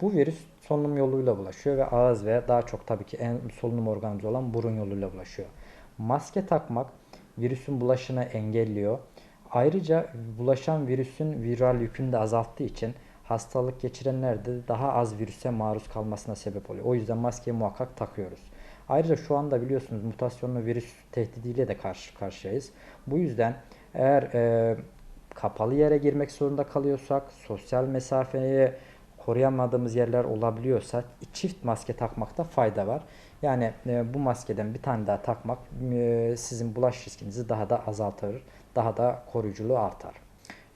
Bu virüs solunum yoluyla bulaşıyor ve ağız ve daha çok tabii ki en solunum organımız olan burun yoluyla bulaşıyor. Maske takmak virüsün bulaşını engelliyor. Ayrıca bulaşan virüsün viral yükünü de azalttığı için hastalık geçirenler de daha az virüse maruz kalmasına sebep oluyor. O yüzden maskeyi muhakkak takıyoruz. Ayrıca şu anda biliyorsunuz mutasyonlu virüs tehdidiyle de karşı karşıyayız. Bu yüzden eğer e, kapalı yere girmek zorunda kalıyorsak, sosyal mesafeyi koruyamadığımız yerler olabiliyorsa çift maske takmakta fayda var. Yani e, bu maskeden bir tane daha takmak e, sizin bulaş riskinizi daha da azaltır, daha da koruyuculuğu artar.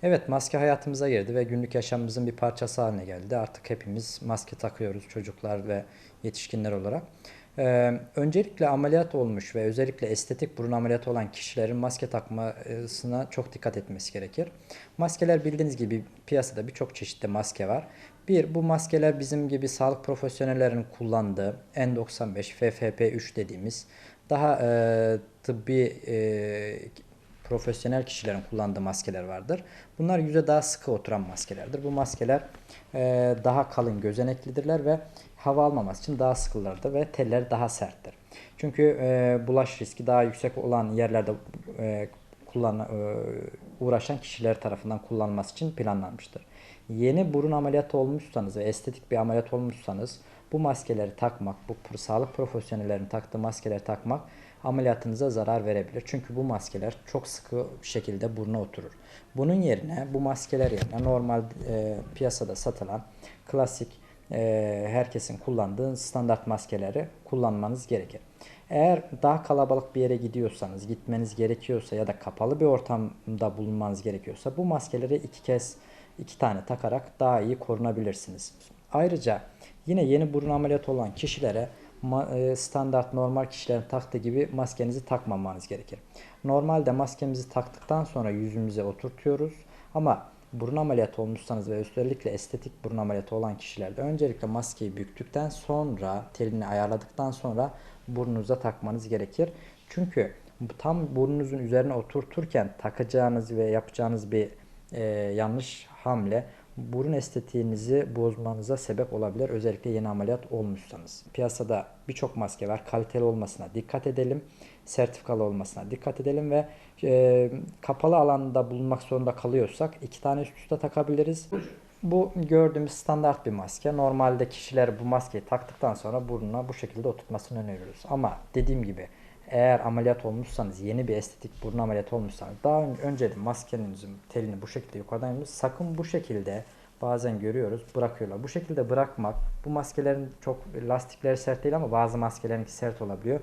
Evet maske hayatımıza girdi ve günlük yaşamımızın bir parçası haline geldi. Artık hepimiz maske takıyoruz çocuklar ve yetişkinler olarak. Ee, öncelikle ameliyat olmuş ve özellikle estetik burun ameliyatı olan kişilerin maske takmasına çok dikkat etmesi gerekir. Maskeler bildiğiniz gibi piyasada birçok çeşitli maske var. Bir, bu maskeler bizim gibi sağlık profesyonellerinin kullandığı N95, FFP3 dediğimiz daha e, tıbbi e, profesyonel kişilerin kullandığı maskeler vardır. Bunlar yüze daha sıkı oturan maskelerdir. Bu maskeler e, daha kalın gözeneklidirler ve hava almaması için daha sıkılardır ve teller daha serttir. Çünkü e, bulaş riski daha yüksek olan yerlerde e, kullan, e, uğraşan kişiler tarafından kullanılması için planlanmıştır. Yeni burun ameliyatı olmuşsanız ve estetik bir ameliyat olmuşsanız bu maskeleri takmak, bu sağlık profesyonellerinin taktığı maskeleri takmak ameliyatınıza zarar verebilir. Çünkü bu maskeler çok sıkı şekilde buruna oturur. Bunun yerine bu maskeler yerine normal e, piyasada satılan klasik e, herkesin kullandığı standart maskeleri kullanmanız gerekir. Eğer daha kalabalık bir yere gidiyorsanız, gitmeniz gerekiyorsa ya da kapalı bir ortamda bulunmanız gerekiyorsa bu maskeleri iki kez iki tane takarak daha iyi korunabilirsiniz. Ayrıca yine yeni burun ameliyatı olan kişilere standart normal kişilerin taktığı gibi maskenizi takmamanız gerekir. Normalde maskemizi taktıktan sonra yüzümüze oturtuyoruz ama burun ameliyatı olmuşsanız ve özellikle estetik burun ameliyatı olan kişilerde öncelikle maskeyi büktükten sonra telini ayarladıktan sonra burnunuza takmanız gerekir. Çünkü tam burnunuzun üzerine oturturken takacağınız ve yapacağınız bir e, yanlış hamle burun estetiğinizi bozmanıza sebep olabilir. Özellikle yeni ameliyat olmuşsanız. Piyasada birçok maske var. Kaliteli olmasına dikkat edelim. Sertifikalı olmasına dikkat edelim ve e, kapalı alanda bulunmak zorunda kalıyorsak iki tane üst üste takabiliriz. Bu gördüğümüz standart bir maske. Normalde kişiler bu maskeyi taktıktan sonra burnuna bu şekilde oturtmasını öneriyoruz. Ama dediğim gibi eğer ameliyat olmuşsanız, yeni bir estetik burun ameliyatı olmuşsanız daha önce, de maskenizin telini bu şekilde yukarıdan yapın. Sakın bu şekilde bazen görüyoruz bırakıyorlar. Bu şekilde bırakmak, bu maskelerin çok lastikleri sert değil ama bazı maskelerinki sert olabiliyor.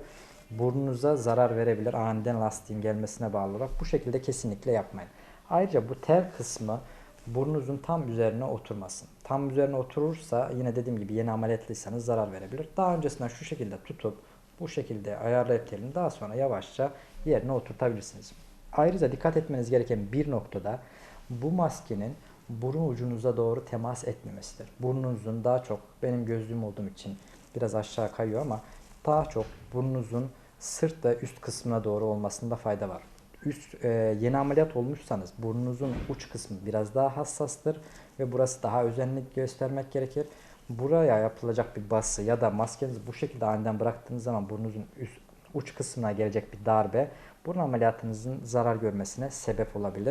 Burnunuza zarar verebilir aniden lastiğin gelmesine bağlı olarak. Bu şekilde kesinlikle yapmayın. Ayrıca bu tel kısmı burnunuzun tam üzerine oturmasın. Tam üzerine oturursa yine dediğim gibi yeni ameliyatlıysanız zarar verebilir. Daha öncesinden şu şekilde tutup bu şekilde ayarlayıp telini daha sonra yavaşça yerine oturtabilirsiniz. Ayrıca dikkat etmeniz gereken bir noktada bu maskenin burun ucunuza doğru temas etmemesidir. Burnunuzun daha çok benim gözlüğüm olduğum için biraz aşağı kayıyor ama daha çok burnunuzun sırt ve üst kısmına doğru olmasında fayda var. Üst e, yeni ameliyat olmuşsanız burnunuzun uç kısmı biraz daha hassastır ve burası daha özenli göstermek gerekir buraya yapılacak bir bası ya da maskenizi bu şekilde aniden bıraktığınız zaman burnunuzun üst uç kısmına gelecek bir darbe burun ameliyatınızın zarar görmesine sebep olabilir.